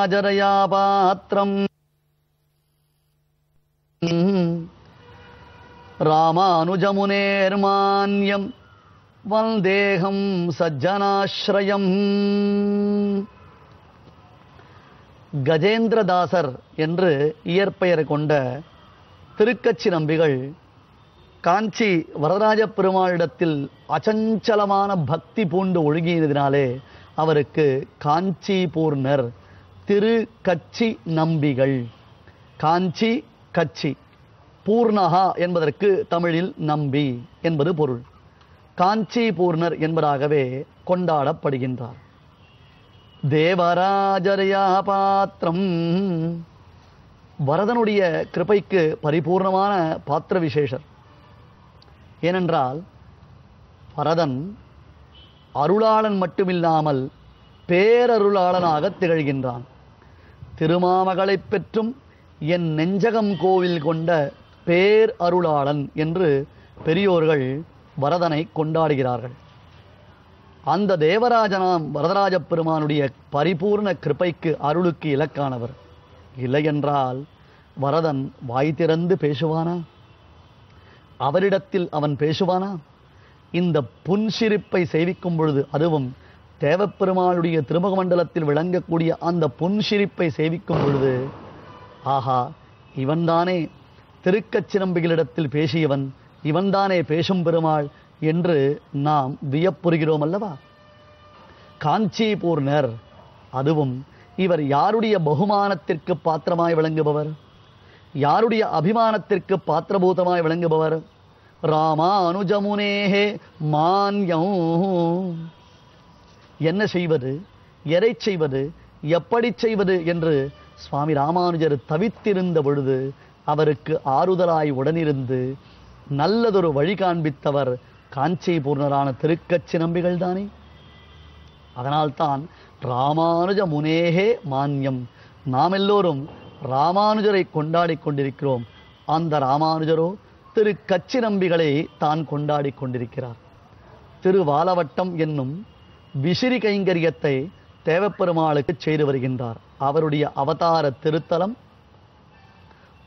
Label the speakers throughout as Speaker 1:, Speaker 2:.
Speaker 1: தேவராஜரயாபாத்திரம் ராமானுஜமுனேர்மான்யம் வந்தேகம் சஜ்ஜனாஸ்ரயம் கஜேந்திரதாசர் என்று இயற்பெயர் கொண்ட திருக்கச்சி நம்பிகள் காஞ்சி வரதராஜ பெருமாளிடத்தில் அச்சஞ்சலமான பக்தி பூண்டு ஒழுகியதினாலே அவருக்கு காஞ்சிபூர்ணர் திரு கச்சி நம்பிகள் காஞ்சி கச்சி பூர்ணகா என்பதற்கு தமிழில் நம்பி என்பது பொருள். காஞ்சி பூர்ணர் என்பதாகவே கொண்டாடப்படுகின்றார். தேவராஜரையா பாத்திரம். வரதனுடைய கிருபைக்கு பரிபூர்ணமான பாத்திர விசேஷர் ஏனென்றால் வரதன் அருளாளன் மட்டுமில்லாமல் பேரருளாளனாக திகழ்கின்றான். திருமாமகளைப் பெற்றும் என் நெஞ்சகம் கோவில் கொண்ட பேர் அருளாளன் என்று பெரியோர்கள் வரதனை கொண்டாடுகிறார்கள். அந்த தேவராஜனாம் வரதராஜ பெருமானுடைய பரிபூர்ண கிருபைக்கு அருளுக்கு இலக்கானவர். இல்லையென்றால் வரதன் வாய் திறந்து பேசுவானா? அவரிடத்தில் அவன் பேசுவானா? இந்த புன்சிரிப்பை சேவிக்கும் பொழுது அதுவும் தேவப்பெருமாளுடைய திருமுக மண்டலத்தில் விளங்கக்கூடிய அந்த புன்சிரிப்பை சேவிக்கும் பொழுது ஆஹா இவன்தானே திருக்கச்சிரம்பிகளிடத்தில் பேசியவன் இவன்தானே பேசும் பெருமாள் என்று நாம் வியப்புறுகிறோம் அல்லவா? காஞ்சிபூர்ணர் அதுவும் இவர் யாருடைய பகுமானத்திற்கு பாத்திரமாய் விளங்குபவர்? யாருடைய அபிமானத்திற்கு பாத்திரபூதமாய் விளங்குபவர்? ராமானுஜமுனேஹே மான்யம். என்ன செய்வது? எதை செய்வது? எப்படி செய்வது? என்று சுவாமி ராமானுஜர் தவித்திருந்த பொழுது அவருக்கு ஆறுதலாய் உடனிருந்து நல்லதொரு வழி காண்பித்தவர் காஞ்சி பூர்ணரான திருக்கச்சி நம்பிகள் தானே? அதனால்தான் ராமானுஜ முனேகே மான்யம். நாம் எல்லோரும் ராமானுஜரை கொண்டாடிக் கொண்டிருக்கிறோம். அந்த ராமானுஜரோ திரு கச்சி நம்பிகளை தான் கொண்டாடி கொண்டிருக்கிறார். திருவாலவட்டம் என்னும் விசிறி கைங்கரியத்தை தேவப்பெருமாளுக்கு செய்து வருகின்றார். அவருடைய அவதார திருத்தலம்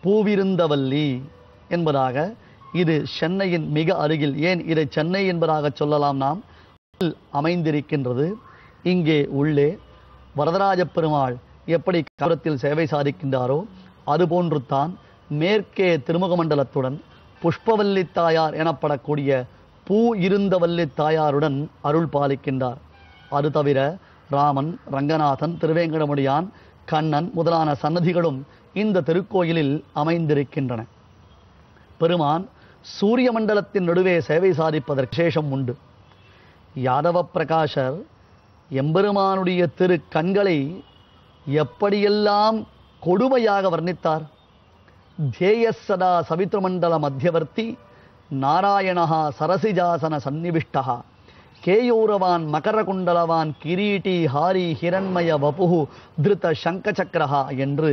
Speaker 1: பூவிருந்தவல்லி என்பதாக இது சென்னையின் மிக அருகில் ஏன் இதை சென்னை என்பதாக சொல்லலாம் நாம்? அமைந்திருக்கின்றது. இங்கே உள்ளே வரதராஜ பெருமாள் எப்படி காலத்தில் சேவை சாதிக்கின்றாரோ அதுபோன்று தான் மேற்கே திருமுக மண்டலத்துடன் புஷ்பவல்லி தாயார் எனப்படக்கூடிய பூ இருந்தவல்லி தாயாருடன் அருள் பாலிக்கின்றார். அது தவிர ராமன் ரங்கநாதன் திருவேங்கடமுடியான் கண்ணன் முதலான சன்னதிகளும் இந்த திருக்கோயிலில் அமைந்திருக்கின்றன. பெருமான் சூரிய மண்டலத்தின் நடுவே சேவை சாதிப்பதற்கு சேஷம் உண்டு. யாதவ பிரகாஷர் எம்பெருமானுடைய திரு கண்களை எப்படியெல்லாம் கொடுமையாக வர்ணித்தார். தேயசதா சவித்ரமண்டல மத்தியவர்த்தி நாராயணா சரசிஜாசன சந்நிவிஷ்டகா. கேயூரவான் மகரகுண்டலவான் கிரீட்டி ஹாரி ஹிரண்மய வபுகு திருத்த சங்கச்சக்கரஹா என்று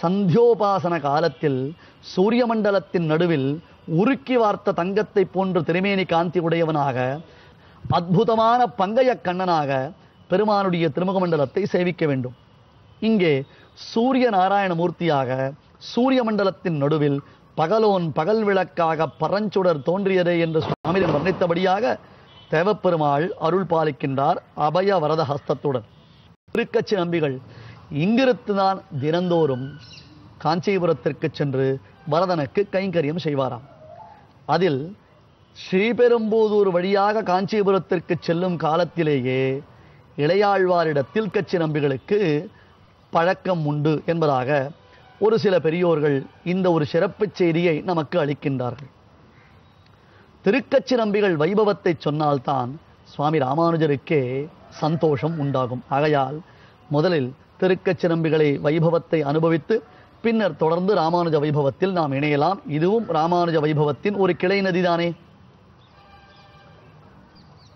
Speaker 1: சந்தியோபாசன காலத்தில் சூரிய மண்டலத்தின் நடுவில் உருக்கி வார்த்த தங்கத்தை போன்று திருமேனி காந்தி உடையவனாக அற்புதமான பங்கைய கண்ணனாக பெருமானுடைய திருமுக மண்டலத்தை சேவிக்க வேண்டும். இங்கே சூரிய நாராயண மூர்த்தியாக சூரிய மண்டலத்தின் நடுவில் பகலோன் பகல் விளக்காக பரஞ்சுடர் தோன்றியதே என்று சுவாமிகள் வர்ணித்தபடியாக தேவப்பெருமாள் அருள் பாலிக்கின்றார் அபய வரத ஹஸ்தத்துடன் திருக்கட்சி நம்பிகள் இங்கிருந்துதான் தினந்தோறும் காஞ்சிபுரத்திற்கு சென்று வரதனுக்கு கைங்கரியம் செய்வாராம். அதில் ஸ்ரீபெரும்புதூர் வழியாக காஞ்சிபுரத்திற்கு செல்லும் காலத்திலேயே இளையாழ்வாரிடத்தில் கட்சி நம்பிகளுக்கு பழக்கம் உண்டு என்பதாக ஒரு சில பெரியோர்கள் இந்த ஒரு சிறப்புச் செய்தியை நமக்கு அளிக்கின்றார்கள். திருக்கச்சி நம்பிகள் வைபவத்தை சொன்னால்தான் சுவாமி ராமானுஜருக்கே சந்தோஷம் உண்டாகும். ஆகையால் முதலில் திருக்கச்சி நம்பிகளை வைபவத்தை அனுபவித்து பின்னர் தொடர்ந்து ராமானுஜ வைபவத்தில் நாம் இணையலாம். இதுவும் ராமானுஜ வைபவத்தின் ஒரு கிளை நதிதானே.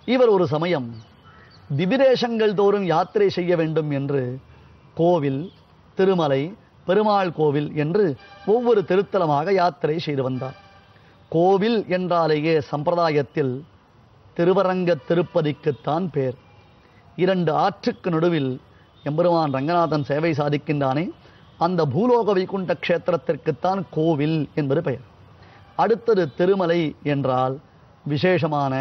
Speaker 1: இவர் ஒரு சமயம் திபிரேஷங்கள் தோறும் யாத்திரை செய்ய வேண்டும் என்று கோவில் திருமலை பெருமாள் கோவில் என்று ஒவ்வொரு திருத்தலமாக யாத்திரை செய்து வந்தார். கோவில் என்றாலேயே சம்பிரதாயத்தில் திருவரங்க திருப்பதிக்குத்தான் பேர். இரண்டு ஆற்றுக்கு நடுவில் எம்பெருமான் ரங்கநாதன் சேவை சாதிக்கின்றானே அந்த பூலோக வைகுண்ட க்ஷேத்திரத்திற்குத்தான் கோவில் என்பது பெயர். அடுத்தது திருமலை என்றால் விசேஷமான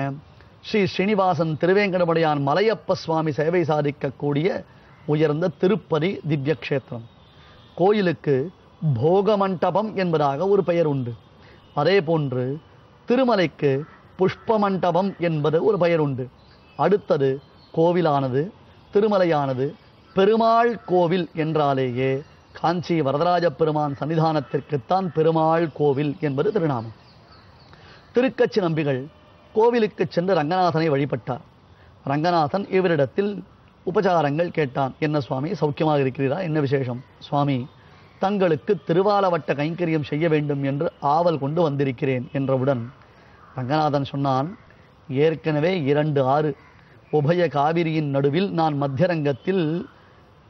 Speaker 1: ஸ்ரீ ஸ்ரீனிவாசன் திருவேங்கடமடையான் மலையப்ப சுவாமி சேவை சாதிக்கக்கூடிய உயர்ந்த திருப்பதி திவ்ய க்ஷேத்திரம் கோயிலுக்கு போகமண்டபம் என்பதாக ஒரு பெயர் உண்டு. அதே போன்று திருமலைக்கு புஷ்பமண்டபம் என்பது ஒரு பெயர் உண்டு அடுத்தது கோவிலானது திருமலையானது பெருமாள் கோவில் என்றாலேயே காஞ்சி வரதராஜ பெருமான் சன்னிதானத்திற்குத்தான் பெருமாள் கோவில் என்பது திருநாமம். திருக்கச்சி நம்பிகள் கோவிலுக்கு சென்று ரங்கநாதனை வழிபட்டார். ரங்கநாதன் இவரிடத்தில் உபசாரங்கள் கேட்டான். என்ன சுவாமி சௌக்கியமாக இருக்கிறீரா? என்ன விசேஷம்? சுவாமி தங்களுக்கு திருவாலவட்ட கைங்கரியம் செய்ய வேண்டும் என்று ஆவல் கொண்டு வந்திருக்கிறேன் என்றவுடன் ரங்கநாதன் சொன்னான் ஏற்கனவே இரண்டு ஆறு. உபய காவிரியின் நடுவில் நான் மத்தியரங்கத்தில்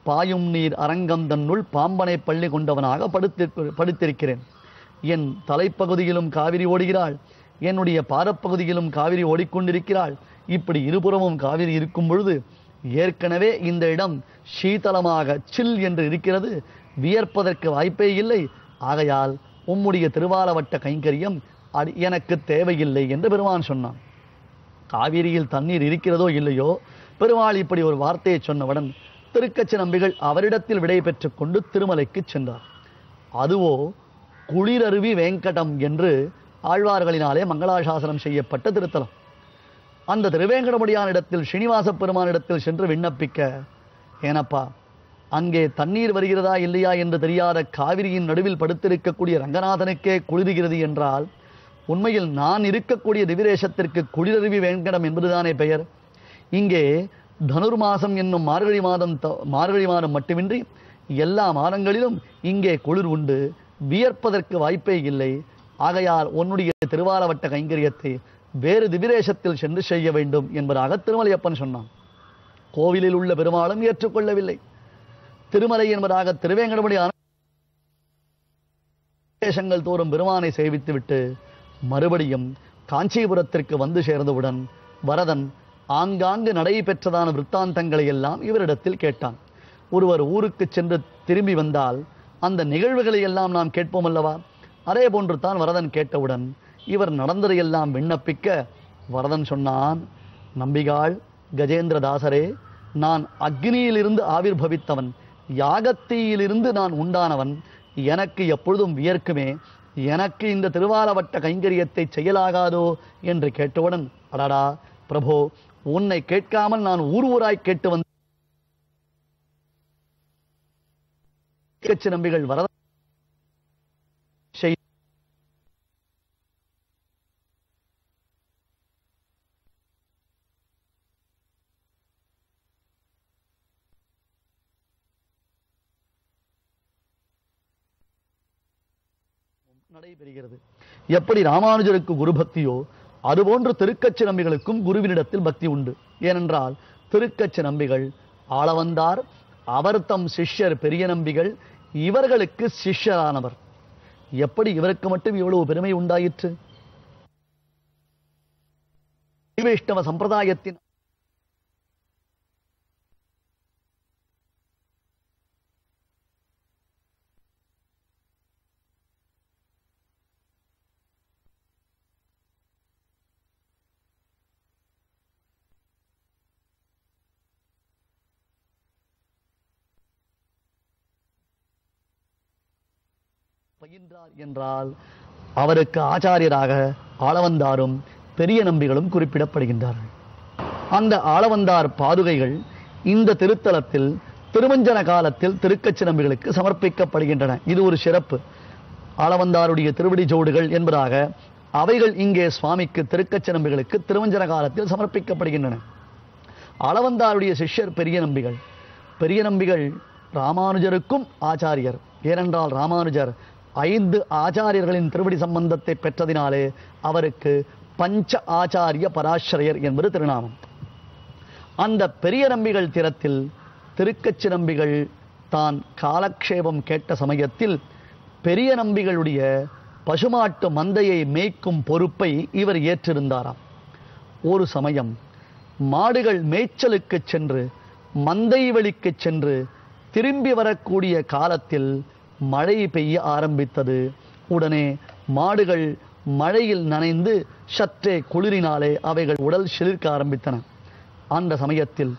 Speaker 1: பாயும் நீர் அரங்கம் தன்னுள் பாம்பனை பள்ளி கொண்டவனாக படுத்தி படுத்திருக்கிறேன். என் தலைப்பகுதியிலும் காவிரி ஓடுகிறாள் என்னுடைய பாதப்பகுதியிலும் காவிரி ஓடிக்கொண்டிருக்கிறாள். இப்படி இருபுறமும் காவிரி இருக்கும் பொழுது ஏற்கனவே இந்த இடம் சீதளமாக சில் என்று இருக்கிறது. வியர்ப்பதற்கு வாய்ப்பே இல்லை. ஆகையால் உம்முடைய திருவாலவட்ட கைங்கரியம் அது எனக்கு தேவையில்லை என்று பெருமான் சொன்னான். காவிரியில் தண்ணீர் இருக்கிறதோ இல்லையோ? பெருமாள் இப்படி ஒரு வார்த்தையை சொன்னவுடன் திருக்கச்சி நம்பிகள் அவரிடத்தில் விடை பெற்றுக் கொண்டு திருமலைக்கு சென்றார். அதுவோ குளிரருவி வேங்கடம் என்று ஆழ்வார்களினாலே மங்களாசாசனம் செய்யப்பட்ட திருத்தலம். அந்த திருவேங்கடமுடியானிடத்தில் ஸ்ரீனிவாச பெருமானிடத்தில் சென்று விண்ணப்பிக்க ஏனப்பா அங்கே தண்ணீர் வருகிறதா இல்லையா என்று தெரியாத காவிரியின் நடுவில் படுத்திருக்கக்கூடிய ரங்கநாதனுக்கே குளிர்கிறது என்றால் உண்மையில் நான் இருக்கக்கூடிய திவிரேசத்திற்கு குளிரருவி வேங்கடம் என்பதுதானே பெயர். இங்கே தனுர் மாதம் என்னும் மார்கழி மாதம் மார்கழி மாதம் மட்டுமின்றி எல்லா மாதங்களிலும் இங்கே குளிர் உண்டு. வியர்ப்பதற்கு வாய்ப்பே இல்லை. ஆகையால் உன்னுடைய திருவாரவட்ட கைங்கரியத்தை வேறு திவிரேசத்தில் சென்று செய்ய வேண்டும் என்பதாக திருமலையப்பன் சொன்னான். கோவிலில் உள்ள பெருமாளும் ஏற்றுக்கொள்ளவில்லை. திருமலை என்பதாக திருவேங்கடமுடி தேசங்கள் தோறும் பெருமானை சேவித்துவிட்டு மறுபடியும் காஞ்சிபுரத்திற்கு வந்து சேர்ந்தவுடன் வரதன் ஆங்காங்கு நடைபெற்றதான விற்த்தாந்தங்களை எல்லாம் இவரிடத்தில் கேட்டான். ஒருவர் ஊருக்கு சென்று திரும்பி வந்தால் அந்த நிகழ்வுகளை எல்லாம் நாம் கேட்போம் அல்லவா? அதே போன்று தான் வரதன் கேட்டவுடன் இவர் நடந்ததையெல்லாம் விண்ணப்பிக்க வரதன் சொன்னான் நம்பிகாள் கஜேந்திரதாசரே நான் அக்னியிலிருந்து ஆவிர்பவித்தவன் யாகத்தீயிலிருந்து நான் உண்டானவன் எனக்கு எப்பொழுதும் வியர்க்குமே எனக்கு இந்த திருவாலவட்ட கைங்கரியத்தை செய்யலாகாதோ என்று கேட்டவுடன் அடடா பிரபோ உன்னை கேட்காமல் நான் ஊர் ஊராய் கேட்டு வந்த நம்பிகள் வரதான் நடைபெறுகிறது. எப்படி ராமானுஜருக்கு குரு பக்தியோ அதுபோன்று திருக்கச்சி நம்பிகளுக்கும் குருவினிடத்தில் பக்தி உண்டு. ஏனென்றால் திருக்கச்சி நம்பிகள் ஆளவந்தார் அவர் தம் சிஷ்யர் பெரிய நம்பிகள் இவர்களுக்கு சிஷ்யரானவர். எப்படி இவருக்கு மட்டும் இவ்வளவு பெருமை உண்டாயிற்று? வைஷ்ணவ சம்பிரதாயத்தின் பயின்றார் என்றால் அவருக்கு ஆச்சாரியராக ஆளவந்தாரும் பெரிய நம்பிகளும் குறிப்பிடப்படுகின்றார்கள். அந்த ஆளவந்தார் பாதுகைகள் இந்த திருத்தலத்தில் திருமஞ்சன காலத்தில் திருக்கச்சி நம்பிகளுக்கு சமர்ப்பிக்கப்படுகின்றன. இது ஒரு சிறப்பு. ஆளவந்தாருடைய திருவடி ஜோடுகள் என்பதாக அவைகள் இங்கே சுவாமிக்கு திருக்கச்சி நம்பிகளுக்கு திருமஞ்சன காலத்தில் சமர்ப்பிக்கப்படுகின்றன. அளவந்தாருடைய சிஷ்யர் பெரிய நம்பிகள். பெரிய நம்பிகள் ராமானுஜருக்கும் ஆச்சாரியர். ஏனென்றால் ராமானுஜர் ஐந்து ஆச்சாரியர்களின் திருவடி சம்பந்தத்தை பெற்றதினாலே அவருக்கு பஞ்ச ஆச்சாரிய பராசிரியர் என்பது திருநாமம். அந்த பெரிய நம்பிகள் திறத்தில் திருக்கச்சி நம்பிகள் தான் காலக்ஷேபம் கேட்ட சமயத்தில் பெரிய நம்பிகளுடைய பசுமாட்டு மந்தையை மேய்க்கும் பொறுப்பை இவர் ஏற்றிருந்தாராம். ஒரு சமயம் மாடுகள் மேய்ச்சலுக்கு சென்று மந்தை வழிக்கு சென்று திரும்பி வரக்கூடிய காலத்தில் மழை பெய்ய ஆரம்பித்தது. உடனே மாடுகள் மழையில் நனைந்து சற்றே குளிரினாலே அவைகள் உடல் சிலிர்க்க ஆரம்பித்தன. அந்த சமயத்தில்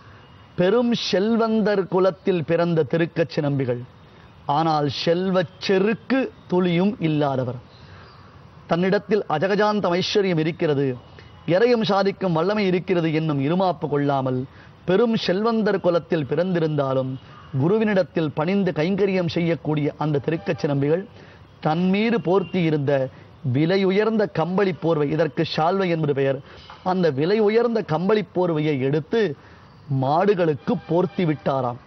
Speaker 1: பெரும் செல்வந்தர் குலத்தில் பிறந்த திருக்கச்சி நம்பிகள். ஆனால் செல்வச் செருக்கு துளியும் இல்லாதவர். தன்னிடத்தில் அஜகஜாந்தம் ஐஸ்வர்யம் இருக்கிறது. எரையும் சாதிக்கும் வல்லமை இருக்கிறது என்னும் இருமாப்பு கொள்ளாமல் பெரும் செல்வந்தர் குலத்தில் பிறந்திருந்தாலும் குருவினிடத்தில் பணிந்து கைங்கரியம் செய்யக்கூடிய அந்த திருக்கச்சி நம்பிகள் தன்மீது போர்த்தி இருந்த விலை உயர்ந்த கம்பளி போர்வை இதற்கு ஷால்வை என்பது பெயர். அந்த விலை உயர்ந்த கம்பளி போர்வையை எடுத்து மாடுகளுக்கு போர்த்தி விட்டாராம்.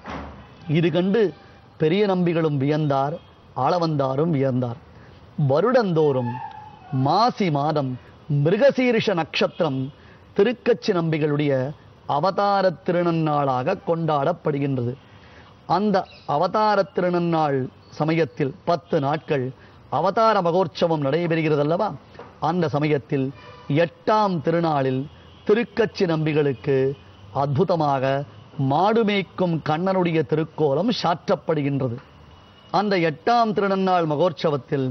Speaker 1: இது கண்டு பெரிய நம்பிகளும் வியந்தார் ஆளவந்தாரும் வியந்தார். வருடந்தோறும் மாசி மாதம் மிருகசீரிஷ நட்சத்திரம் திருக்கச்சி நம்பிகளுடைய அவதார திருநன்னாளாக கொண்டாடப்படுகின்றது. அந்த அவதார திருநன்னாள் சமயத்தில் பத்து நாட்கள் அவதார மகோற்சவம் நடைபெறுகிறது அல்லவா அந்த சமயத்தில் எட்டாம் திருநாளில் திருக்கச்சி நம்பிகளுக்கு அற்புதமாக மாடு மேய்க்கும் கண்ணனுடைய திருக்கோலம் சாற்றப்படுகின்றது. அந்த எட்டாம் திருநன்னாள் மகோற்சவத்தில்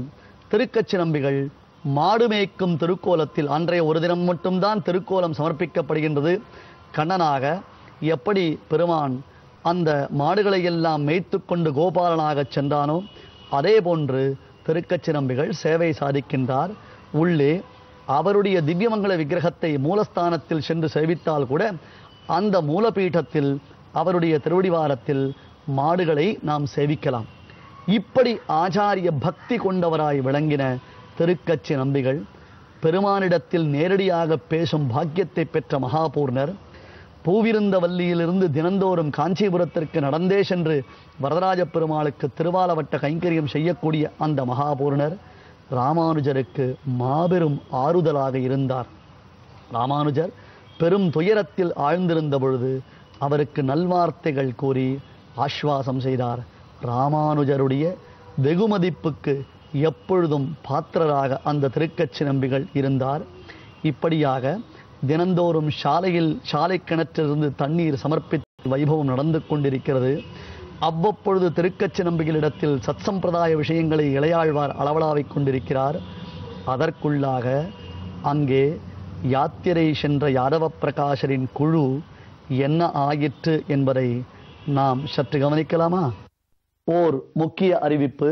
Speaker 1: திருக்கச்சி நம்பிகள் மாடு மேய்க்கும் திருக்கோலத்தில் அன்றைய ஒரு தினம் மட்டும்தான் திருக்கோலம் சமர்ப்பிக்கப்படுகின்றது. கண்ணனாக எப்படி பெருமான் அந்த மாடுகளை எல்லாம் மேய்த்து கொண்டு கோபாலனாக சென்றானோ அதே போன்று திருக்கச்சி நம்பிகள் சேவை சாதிக்கின்றார். உள்ளே அவருடைய திவ்யமங்கல விக்கிரகத்தை மூலஸ்தானத்தில் சென்று சேவித்தால் கூட அந்த மூலபீഠத்தில் அவருடைய திருவடிவாரத்தில் மாடுகளை நாம் சேவிக்கலாம். இப்படி ஆச்சாரிய பக்தி கொண்டவராய் விளங்கின திருக்கச்சி நம்பிகள் பெருமானிடத்தில் நேரடியாக பேசும் பாக்கியத்தை பெற்ற மகாபூர்ணர் பூவிருந்தவல்லியிலிருந்து தினந்தோறும் காஞ்சிபுரத்திற்கு நடந்தே சென்று வரதராஜ பெருமாளுக்கு திருவாலவட்ட கைங்கரியம் செய்யக்கூடிய அந்த மகாபூர்ணர் ராமானுஜருக்கு மாபெரும் ஆறுதலாக இருந்தார். ராமானுஜர் பெரும் துயரத்தில் ஆழ்ந்திருந்த பொழுது அவருக்கு நல்வார்த்தைகள் கூறி ஆஸ்வாசம் செய்தார். ராமானுஜருடைய வெகுமதிப்புக்கு எப்பொழுதும் பாத்திரராக அந்த திருக்கச்சி நம்பிகள் இருந்தார். இப்படியாக தினந்தோறும் சாலையில் சாலை கிணற்றிலிருந்து தண்ணீர் சமர்ப்பித்து வைபவம் நடந்து கொண்டிருக்கிறது. அவ்வப்பொழுது திருக்கச்சி நம்பிகளிடத்தில் சத்சம்பிரதாய விஷயங்களை இளையாழ்வார் அளவலாவிக் கொண்டிருக்கிறார். அதற்குள்ளாக அங்கே யாத்திரை சென்ற யாதவ பிரகாஷரின் குழு என்ன ஆயிற்று என்பதை நாம் சற்று கவனிக்கலாமா? ஓர் முக்கிய அறிவிப்பு.